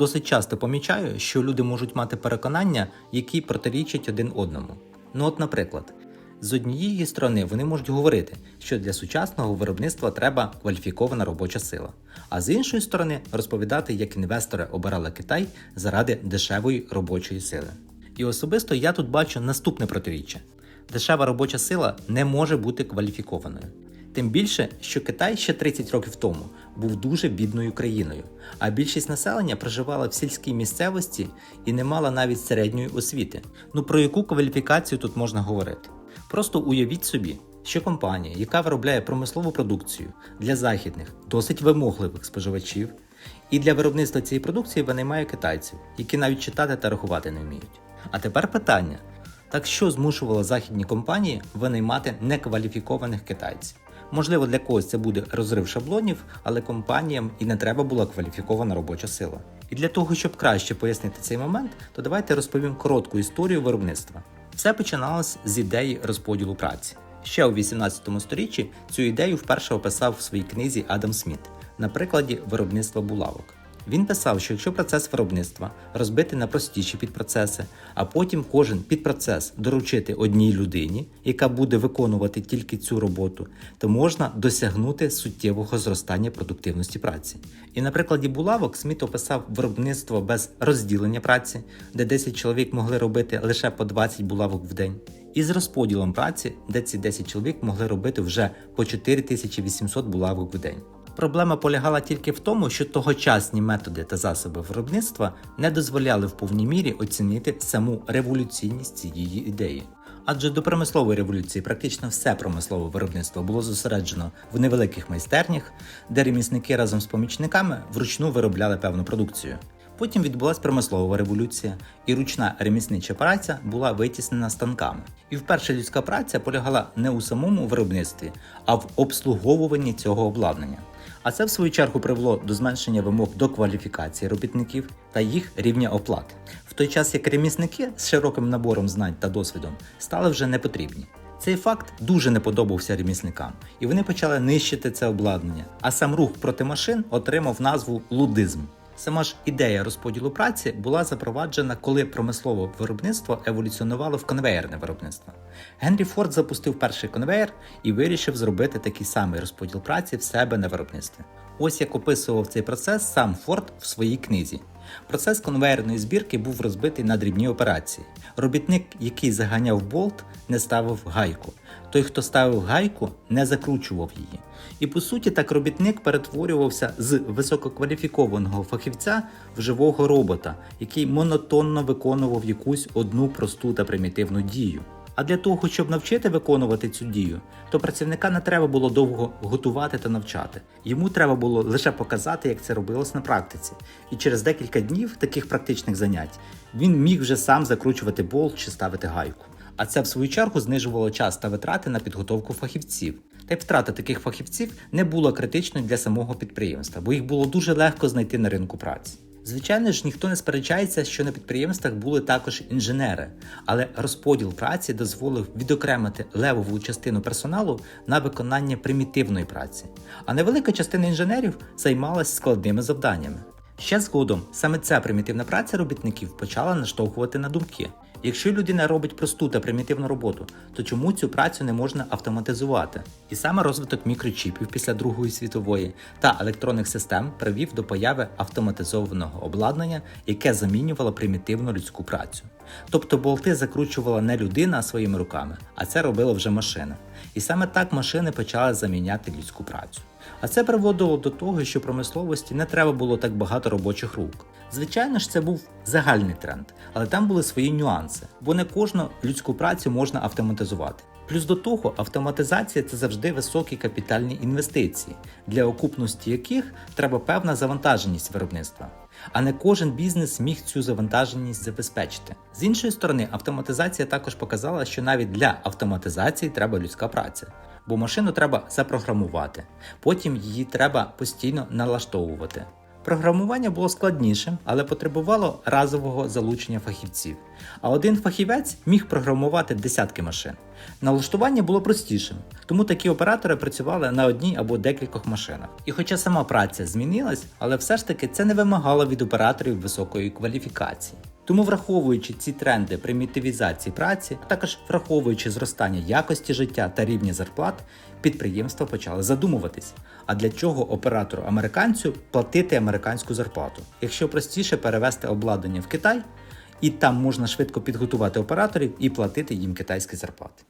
Досить часто помічаю, що люди можуть мати переконання, які протирічать один одному. Ну от, наприклад, з однієї сторони вони можуть говорити, що для сучасного виробництва треба кваліфікована робоча сила, а з іншої сторони розповідати, як інвестори обирали Китай заради дешевої робочої сили. І особисто я тут бачу наступне протиріччя: дешева робоча сила не може бути кваліфікованою. Тим більше, що Китай ще 30 років тому був дуже бідною країною, а більшість населення проживала в сільській місцевості і не мала навіть середньої освіти. Ну про яку кваліфікацію тут можна говорити? Просто уявіть собі, що компанія, яка виробляє промислову продукцію для західних, досить вимогливих споживачів, і для виробництва цієї продукції винаймає китайців, які навіть читати та рахувати не вміють. А тепер питання: так що змушувало західні компанії винаймати некваліфікованих китайців? Можливо, для когось це буде розрив шаблонів, але компаніям і не треба була кваліфікована робоча сила. І для того, щоб краще пояснити цей момент, то давайте розповім коротку історію виробництва. Все починалось з ідеї розподілу праці. Ще у 18 сторіччі цю ідею вперше описав в своїй книзі Адам Сміт на прикладі виробництва булавок. Він писав, що якщо процес виробництва розбити на простіші підпроцеси, а потім кожен підпроцес доручити одній людині, яка буде виконувати тільки цю роботу, то можна досягнути суттєвого зростання продуктивності праці. І на прикладі булавок Сміт описав виробництво без розділення праці, де 10 чоловік могли робити лише по 20 булавок в день. І з розподілом праці, де ці 10 чоловік могли робити вже по 4800 булавок в день. Проблема полягала тільки в тому, що тогочасні методи та засоби виробництва не дозволяли в повній мірі оцінити саму революційність цієї ідеї. Адже до промислової революції практично все промислове виробництво було зосереджено в невеликих майстернях, де ремісники разом з помічниками вручну виробляли певну продукцію. Потім відбулася промислова революція, і ручна реміснича праця була витіснена станками. І вперше людська праця полягала не у самому виробництві, а в обслуговуванні цього обладнання. А це в свою чергу привело до зменшення вимог до кваліфікації робітників та їх рівня оплати. В той час як ремісники з широким набором знань та досвідом стали вже не потрібні. Цей факт дуже не подобався ремісникам, і вони почали нищити це обладнання. А сам рух проти машин отримав назву лудизм. Сама ж ідея розподілу праці була запроваджена, коли промислове виробництво еволюціонувало в конвеєрне виробництво. Генрі Форд запустив перший конвеєр і вирішив зробити такий самий розподіл праці в себе на виробництві. Ось як описував цей процес сам Форд в своїй книзі. Процес конвеєрної збірки був розбитий на дрібні операції. Робітник, який заганяв болт, не ставив гайку. Той, хто ставив гайку, не закручував її. І по суті, так робітник перетворювався з висококваліфікованого фахівця в живого робота, який монотонно виконував якусь одну просту та примітивну дію. А для того, щоб навчити виконувати цю дію, то працівника не треба було довго готувати та навчати. Йому треба було лише показати, як це робилось на практиці. І через декілька днів таких практичних занять він міг вже сам закручувати болт чи ставити гайку. А це в свою чергу знижувало час та витрати на підготовку фахівців. Та й втрата таких фахівців не була критичною для самого підприємства, бо їх було дуже легко знайти на ринку праці. Звичайно ж, ніхто не сперечається, що на підприємствах були також інженери, але розподіл праці дозволив відокремити левову частину персоналу на виконання примітивної праці, а невелика частина інженерів займалась складними завданнями. Ще згодом саме ця примітивна праця робітників почала наштовхувати на думки. Якщо людина робить просту та примітивну роботу, то чому цю працю не можна автоматизувати? І саме розвиток мікрочіпів після Другої світової та електронних систем привів до появи автоматизованого обладнання, яке замінювало примітивну людську працю. Тобто болти закручувала не людина своїми руками, а це робила вже машина. І саме так машини почали заміняти людську працю. А це приводило до того, що промисловості не треба було так багато робочих рук. Звичайно ж, це був загальний тренд, але там були свої нюанси, бо не кожну людську працю можна автоматизувати. Плюс до того, автоматизація це завжди високі капітальні інвестиції, для окупності яких треба певна завантаженість виробництва. А не кожен бізнес міг цю завантаженість забезпечити. З іншої сторони, автоматизація також показала, що навіть для автоматизації треба людська праця, бо машину треба запрограмувати, потім її треба постійно налаштовувати. Програмування було складнішим, але потребувало разового залучення фахівців. А один фахівець міг програмувати десятки машин. Налаштування було простішим, тому такі оператори працювали на одній або декількох машинах. І хоча сама праця змінилась, але все ж таки це не вимагало від операторів високої кваліфікації. Тому, враховуючи ці тренди примітивізації праці, а також враховуючи зростання якості життя та рівня зарплат, підприємства почали задумуватись, а для чого оператору американцю платити американську зарплату, якщо простіше перевести обладнання в Китай, і там можна швидко підготувати операторів і платити їм китайські зарплати.